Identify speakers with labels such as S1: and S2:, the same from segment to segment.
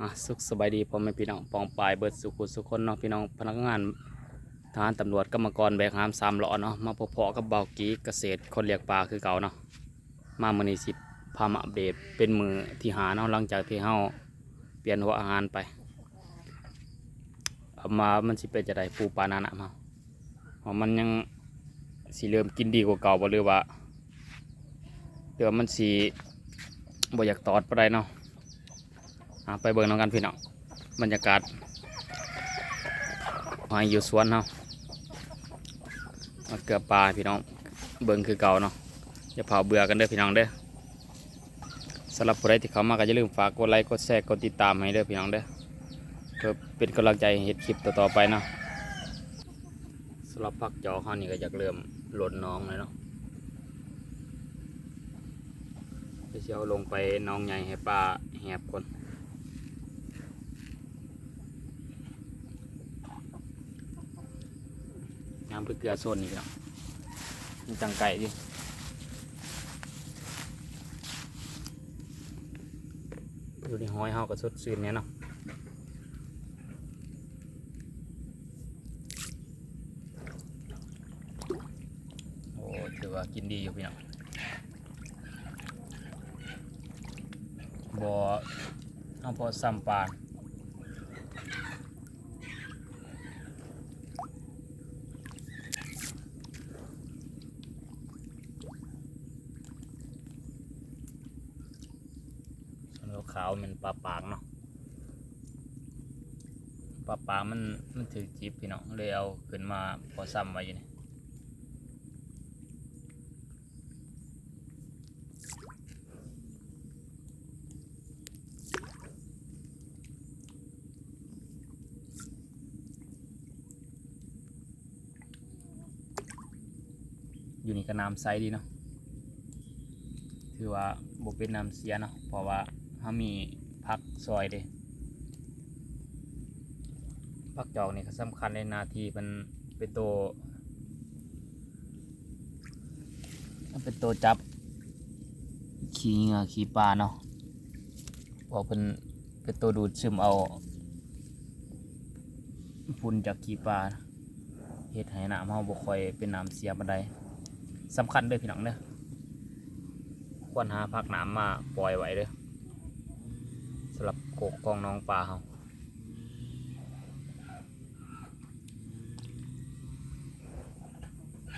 S1: อะสุขสบายดีพ่อแม่พี่น้องปองปลายเบิดสุขุสุขคนเนาะพี่น้องพนักงานทหารตำรวจกรรมกรแบกหามสามล้อเนาะมาพบเพาะกับเบากีเกษตรคนเลี้ยงปลาคือเก่าเนาะมามือนี้สิพามาอัปเดตเป็นมือที่หาเนาะหลังจากที่เฮาเปลี่ยนหัวอาหารไปเอามามันสิเป็นจะได้ปูปลานานะมาเพราะมันยังสิเริ่มกินดีกว่าเก่าบ่หรือว่าเดี๋ยวามันสิบ่อยากตอดไปานใดเนาะ ไปเบิ่งน้องกันพี่น้องบรรยากาศหอยอยู่สวนเนาะมาเกือบปลาพี่น้องเบิ่งคือเก่าเนาะอย่าเผาเบื่อกันเด้อพี่น้องเด้อสำหรับผู้ใดที่เข้ามาก็อย่าลืมฝากกดไลค์กดแชร์กดติดตามให้เด้อพี่น้องเด้อเพื่อเป็นกำลังใจให้เฮ็ดคลิปต่อๆไปเนาะสำหรับพักจอเขานี่ก็อยากเริ่มหล่นน้องเลยเนาะเดี๋ยวลงไปน้องใหญ่ให้ปลาแหบคน น้ำพริกเกลือโซนนี่ครับมันจังไก่ดิอยู่ในห้อยเฮาก็สดชื่นเนี่ยเนาะโอ้ถือว่ากินดีอยู่พี่น้องบ่เอาพอซ้ำปลา ส่วนขาวๆมันปลาปากเนาะ ปลาปลามันมันถือจิบพี่น้องเลยเอาขึ้นมาพอซ้ำไว้อยู่นี่อยู่ในี่ก็น้ำใสดีเนาะ ถือว่าบเป็นน้ำเสียเนาะ เพราะว่าเขามีพักซอยเด้ พักจอกนี่ก็สำคัญในนาทีมันเป็นตัวเป็นตัวจับ ขี้เหงือขี้ปลาเนาะเพราะเป็นเป็นตัวดูดซึมเอาฝุ่นจากขี้ปลาเฮ็ดให้น้ำเฮาบ่ค่อยเป็นน้ำเสียบันไดสำคัญเด้อพี่น้องเด้อควรหาพักน้ำมาปล่อยไว้เด้อสำหรับโกกกองน้องปลาเขา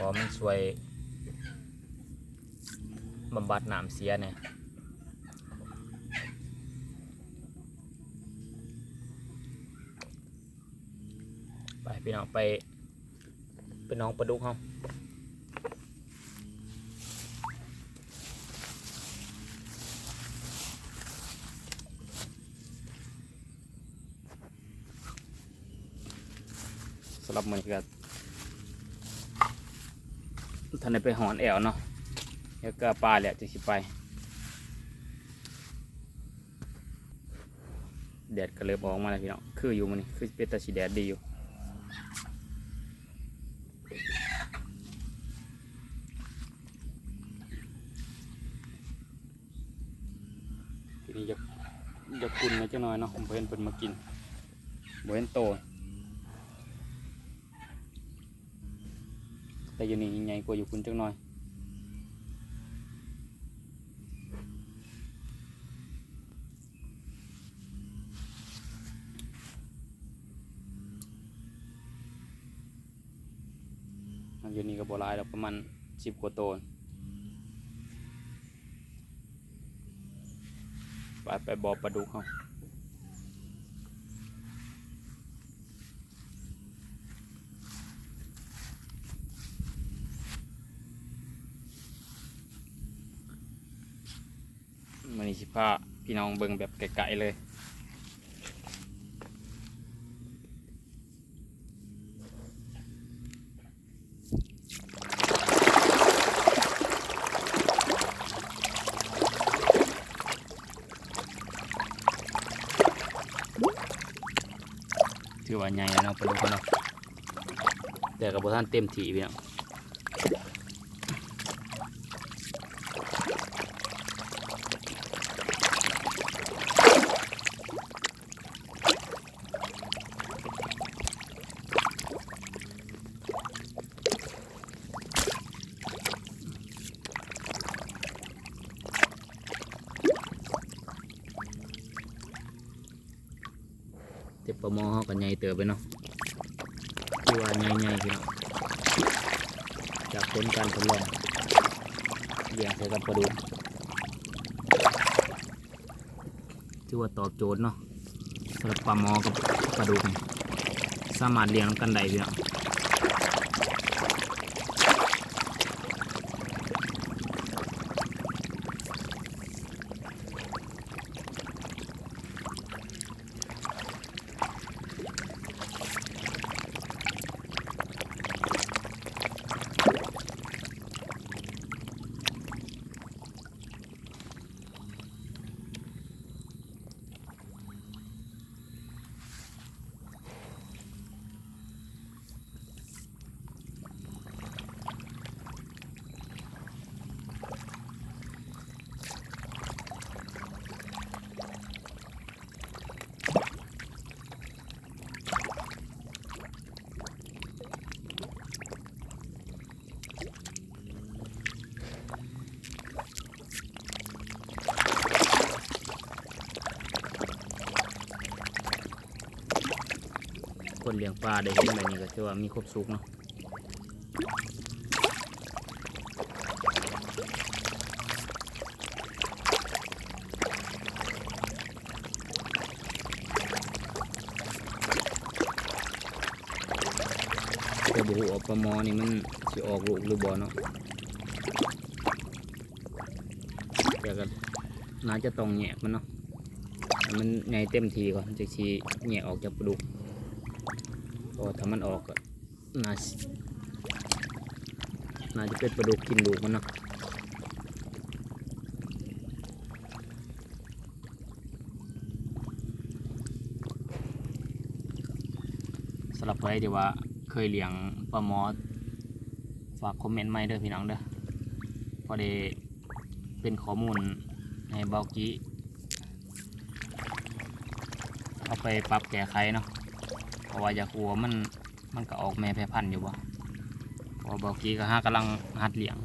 S1: เพอมันช่วยบำบัดน้ำเสียเนี่ยไปพี่น้องไปเป็นน้องปลาดุกเขาสำหรับมันก็ ท่านได้ไปหอนแอวเนาะแล้วก็ปลาแหละจะสิไปแดดก็เริ่มออกมาแล้วพี่น้องคืออยู่มันนี่คือเป็นตาสีแดดดีอยู่ทีนี้จะจะกุนมาจังหน่อยเนาะผมเห็นเพิ่นมากินบ่เห็นโต แต่อยู่นี่ใหญ่กว่าอยู่คุณจังหน่อยอยู่นี่ก็บ่ลายแล้วประมาณสิบกว่าตัวไปไปบอปลาดุกเขา มันนี่สิพาพี่น้องเบิ่งแบบไกลๆเลย ถือว่าใหญ่แล้วเนาะปลาดุกเขาเนาะแต่กับท่านเต็มถี่พี่น้อง แต่ปลาหมอ เติบไปเนาะคือว่าใหญ่ๆพี่น้องจากผลการทดลองเลี้ยงใส่กับปลาดุกถือว่าตอบโจทย์เนาะสำหรับปลาหมอกับปลาดุกสามารถเลี้ยงกันได้พี่น้อง คนเลี้ยงปลาได้เห็นแบบนี้ก็ถือว่ามีครบสุกเนาะแต่บุหัวาปลาหมอนี่มันสิออกลูกหรือบ่เนาะแต่ก็น่าจะต้องแยกมันเนาะมันใหญ่เต็มทีก่อนจะชี้แยกออกจากปลาดุก เพราะว่าถ้ามันออกก็น่าน่าจะเป็นปลาดุกกินลูกมันเนาะสำหรับใครที่ว่าเคยเลี้ยงปลาหมอฝากคอมเมนต์มาให้เด้อพี่น้องเด้อพอได้เป็นข้อมูลให้เบากี้เอาไปปรับแก้ไขเนาะ เพราะว่าอยากัวมันมันก็ออกแม่แพร่พันธุ์อยู่บ่เพอบอกกี้ก็หากำลังหัดเลี้ยง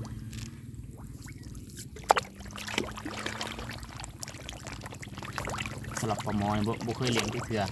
S1: สำหรับปลาหมอนี่บ่บ่เคยเลี้ยงที่เถื่อ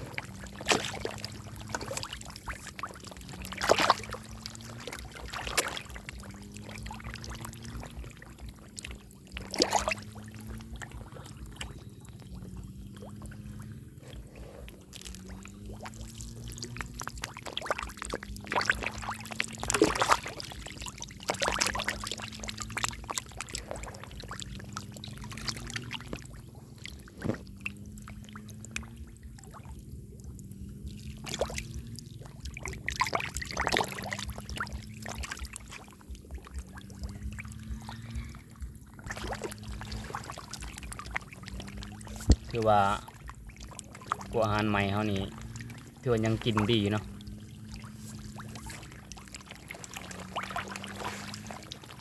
S1: ถือว่าพวกอาหารใหม่เฮานี่ถือว่ายังกินดีอยู่เนาะ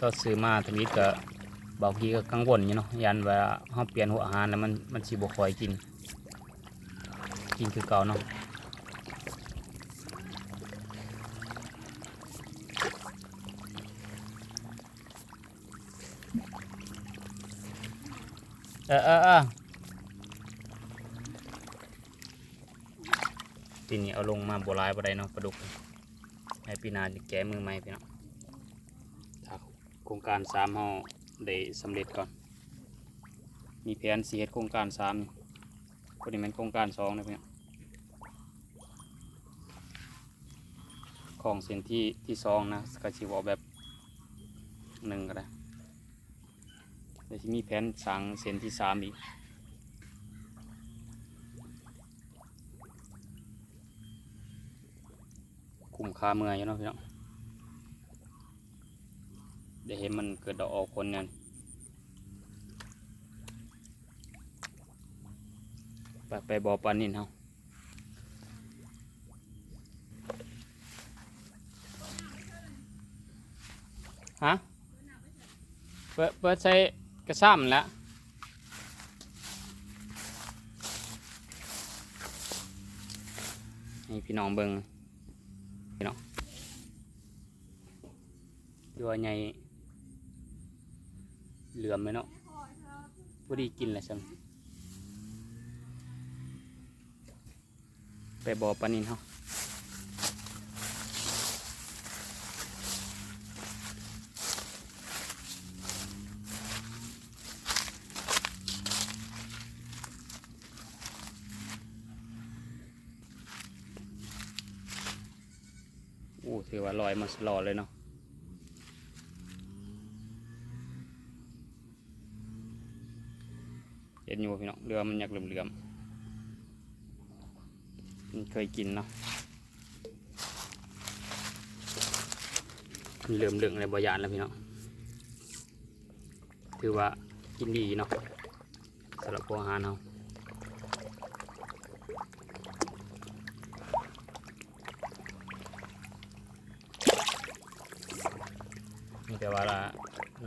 S1: ก็ซื้อมาทวิตก็บางทีก็กังวลอยู่เนาะยันว่าเฮาเปลี่ยนหัวอาหารแล้วมันมันสิบค่อยกิน กินคือเก่าเนาะเออเออ ปีนี้เอาลงมาโบราณบ่ได้เนาะปลาดุกให้ปีนาแก้มือใหม่พี่เนาะถ้าโครงการสามเฮาได้สำเร็จก่อน มีแผนสีเฮ็ดโครงการสามนี่คนนี้เป็นโครงการสองนะพี่เนาะของเส้นที่ที่สองนะก็สิบอกแบบหนึ่งก็ได้เดี๋ยวจะมีแผนสั่งเส้นที่สามอีก คาเมื่อยอยู่เนาะพี่น้องเดี๋ยวเห็นมันเกิดดอกออกผลเนี่ยไปไปบอปลานินเฮาฮะเปิดเปิดใส่กระซ้ำแล้วให้พี่น้องเบิง พี่น้องตัวใหญ่เหลือมเลยเนาะพอดีกินแหละซังไปบ่อปลานินเฮาอู้ถื อว่าลอยมาสลอเลยเนาะเห็นอยู่พี่น้องเรือมันอยากเหลื่อมๆมันเคยกินเนาะมันเหลื่อมเหลืองในบ่อยานแล้วพี่น้องถือว่ากินดีเนาะสำหรับพวกอาหารเรามีแต่ ว่าละ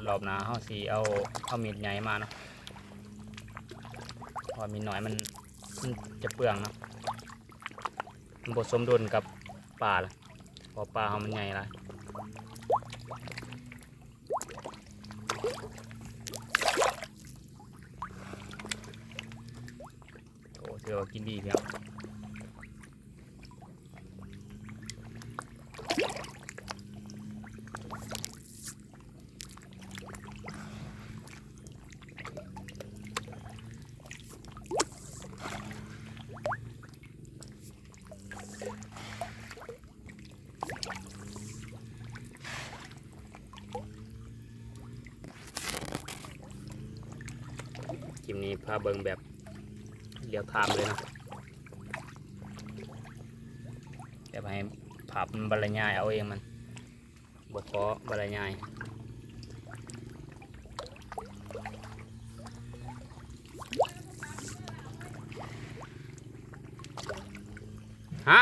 S1: รอบหน้าเขาสีเอาเอามีดใหญ่มาเนาะพอมีน้อยมันมันจะเปลืองเนาะมันบดสมดุลกับป่าละพอป่าเขามันใหญ่ละโอ้ถือว่ากินดีพี่น้อง คลิปนี้พาเบิงแบบเรียวไทม์เลยนะเดี๋ยวให้ภาพมันบรรยายเอาเองมันบทเพาะบรรยายฮะ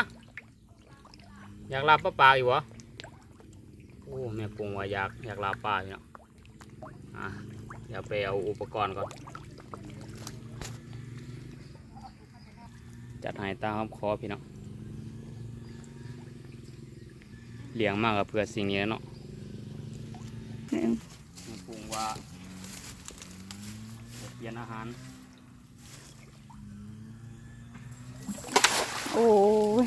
S1: อยากลาป้าปลาอยู่วะโอ้แม่ปุงว่าอยากอยากลาป้าอยู่เนาะอะเดี๋ยวไปเอาอุปกรณ์ก่อน จัดให้ตามคำขอพี่น้องเลี้ยงมากกับเพื่อสิ่งนี้แหล้วเนาะแม่ปรุงว่าจะเปลี่ยนอาหาร
S2: โอ้ย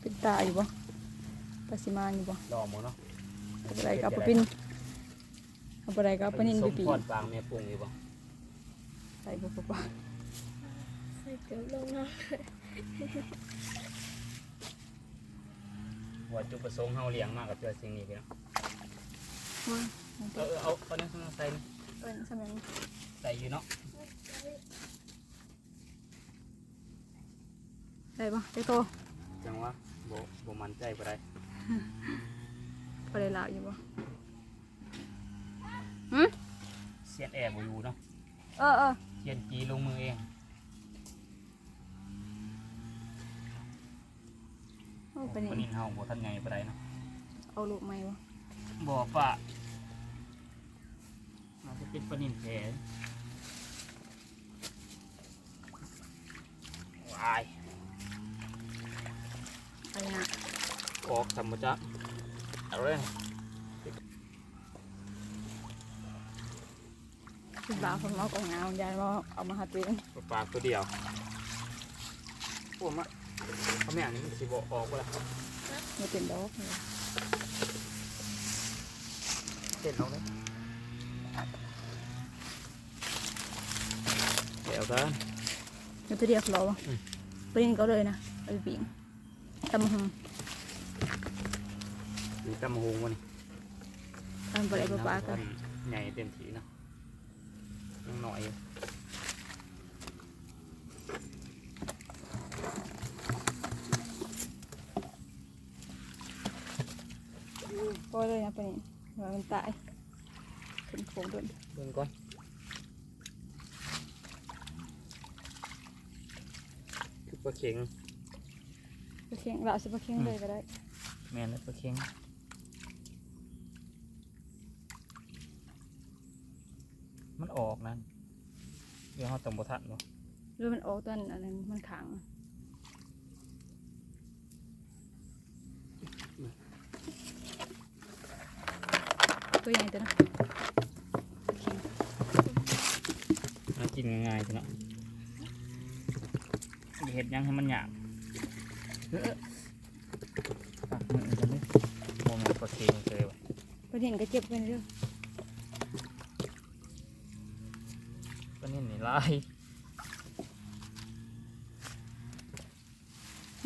S2: เป็นตาอยู่บ่ปลาสิมาอยู่บ่
S1: ดอกหมูเนาะ
S2: เอาไปไรก็เอาไปปิ้นเอาไปไรก็เอาไปนิ่นไปปี
S1: สมพรปางแม่ปรุงอยู่บ่
S2: ใส่บ่ปะปะ
S3: ใส่ เกลือลงนะ
S1: ว่าจุดประสงค์เฮาเลี้ยงมากกับเพื่อสิ่งนี้พี่น้อง
S2: มา
S1: เออเออเอาเอาเนี่ยใส่นี่
S2: เอิ้นสมัยนี้
S1: ใส่อยู่เนาะ
S2: ได้บ่ได้โต
S1: จังว่าบ่บ่มั่นใจปานใด
S2: พอได้ลาวอยู่บ่
S1: เสียนแอบบ่อยู่เนาะ
S2: เออเออ
S1: เสียนจีลงมือเอง
S2: เอาไป
S1: ปาน
S2: นี่
S1: นี้เฮาบ่ทันไงปานใดเนาะ
S2: เอาลูกใหม่บ่
S1: บ่ป่ะอาจจะเป็นปลานินแผลวาย
S2: ไปนะ
S1: ออกธรรมจักรเอาเลย
S2: คิดว่าเพิ่นเอาของงามยายว่าเอามาหาตัวเอง
S1: ปลาปลาตัวเดียวโอ้มะ เขาแม่งนี่มันสิบออกก็ละ
S2: บ่เป็นดอกเลย
S1: เต้นเอาเลยเดี๋ยวกัน
S2: เดี๋ยวตัวเดียวเราบ่
S1: อืม
S2: ไปนี่ก็เลยนะเอาไปปิ้งตำหง
S1: มีตำหงวะนี่
S2: ตำบ่ได้ปลาปลากัน
S1: ใหญ่เต็มทีเนาะยังหน่อยอยู่
S2: ปล่อยเลยนะไปนี่เดี๋ยวมันตายขึ้นโค้งโดน
S1: เบิ่งก่อนคือปลาเข็ง
S2: ปลาเคียงเราเอาสิปลาเคียงเลยก็ได้
S1: แม่นเลยปลาเค็งมันออกนั่นเดี๋ยวเขาต้องบทันบ่
S2: หรือมันออกตอนอันนั้นมันขัง ตัวใหญ่ตัวนะ
S1: มากินง่ายๆจ้ะเนาะอย่าเห็ดหยังให้มันหยาบเออปักมือกันดิโมเมนต์ปลาเค็งเลยวะ
S2: ประเด็นก็เจ็บกันเด้อ
S1: ก็นี่นี่ลาย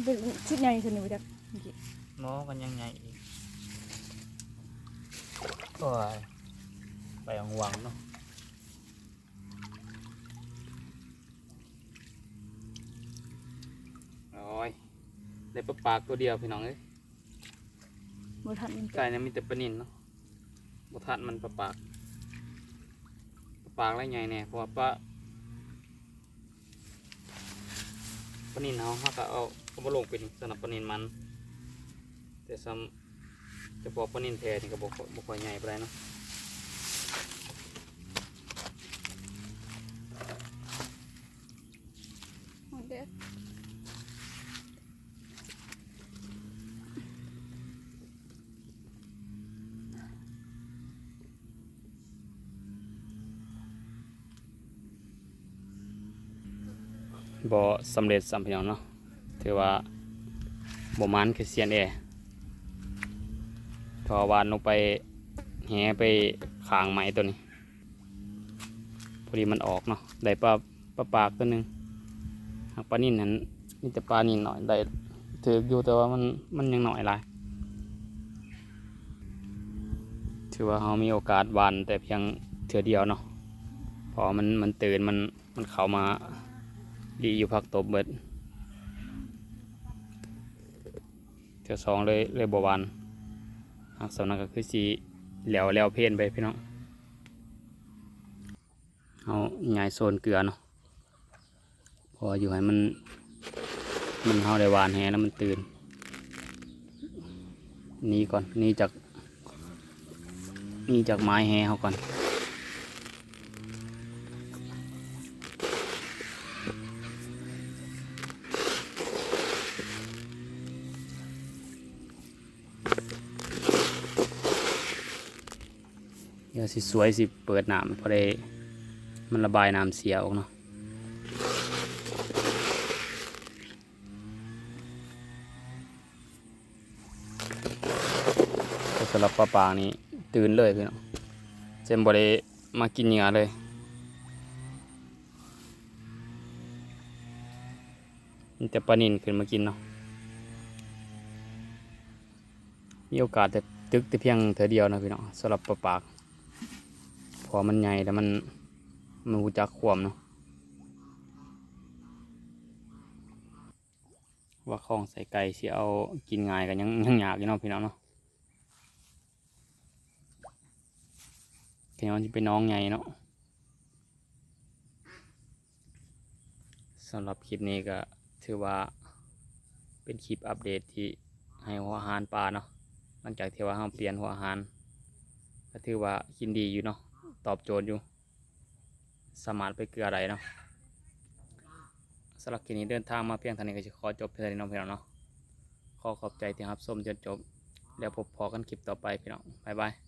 S2: เป็นชุดใหญ่สุดนี่บ่จักเมื่อกี้
S1: หมอกันยังไงอีก โอ้ยไปหวังๆเนาะโอ้ยได้ปลาปากตัวเดียวพี่น้องเอ้ย
S2: บ่ทันมัน
S1: ไก่เนี่ยมีแต่ปลานินเนาะบุทันมันปลาปากปลาปากไรไงเนี่ยเพราะว่าปลาปลานินเขาเขาก็เอาเขามาลงเป็นสนับปลานินมัน แต่ซ้ำ จะบอกปลานินแท้นี่ก็บอกบอกค่อยใหญ่ไปานใดเนาะ
S2: หมดเด้อ
S1: บ่สำเร็จสำเพียงเนาะถือว่าบ่มันคือเซียนแอ เพอวานลงไปแหไปขางไม้ตัวนี้พอดีมันออกเนาะได้ปลาปลาปากตัวหนึ่งหากปลานิ่นนั้นนี่แต่ปลานิ่นหน่อยได้ถืออยู่แต่ว่ามันมันยังหน่อยลายถือว่าเรามีโอกาสวานแต่เพียงเถือเดียวเนาะเพอมันมันตื่นมันมันเข้ามาดีอยู่พักตบเบิดเถือสองเลยเลยบวาน หากสำนักก็คือสีแหล้วแล้วเพนไปพี่น้องเอาย้ายโซนเกลือเนาะพออยู่ให้มันมันเฮาได้หวานแหแล้วมันตื่นนี่ก่อนนี่จากนี่จากไม้แหเขาก่อน สิสวยสิเปิดน้ำพอได้มันระบายน้ำเสียออกเนาะสำหรับปลาปางนี้ตื่นเลยพี่น้องเจมบริมากินเหงื่อเลยมีแต่ปลานินขึ้นมากินเนาะมีโอกาสแต่ตึกแต่เพียงเธอเดียวนะพี่น้องสำหรับปลาปาก พอมันใหญ่แล้วมันมันหูจักควมเนาะว่าของใส่ไก่สิเอากินง่ายกันยังยังยากอยู่เนาะพี่น้องเนาะแค่มันจะเป็นน้องใหญ่เนาะสำหรับคลิปนี้ก็ถือว่าเป็นคลิปอัปเดตที่ให้หัวอาหารปลาเนาะหลังจากที่ว่าเราเปลี่ยนหัวอาหารก็ถือว่ากินดีอยู่เนาะ ตอบโจทย์อยู่ สมารถไปเกลืออะไรเนาะสำหรับคลิปนี้เดินทางมาเพียงเท่านี้ก็จะขอจบเพียงเท่านี้เน้องพี่น้องเนาะขอขอบใจที่รับชมจนจบ แล้วพบพอกันคลิปต่อไปพี่น้องบ๊ายบาย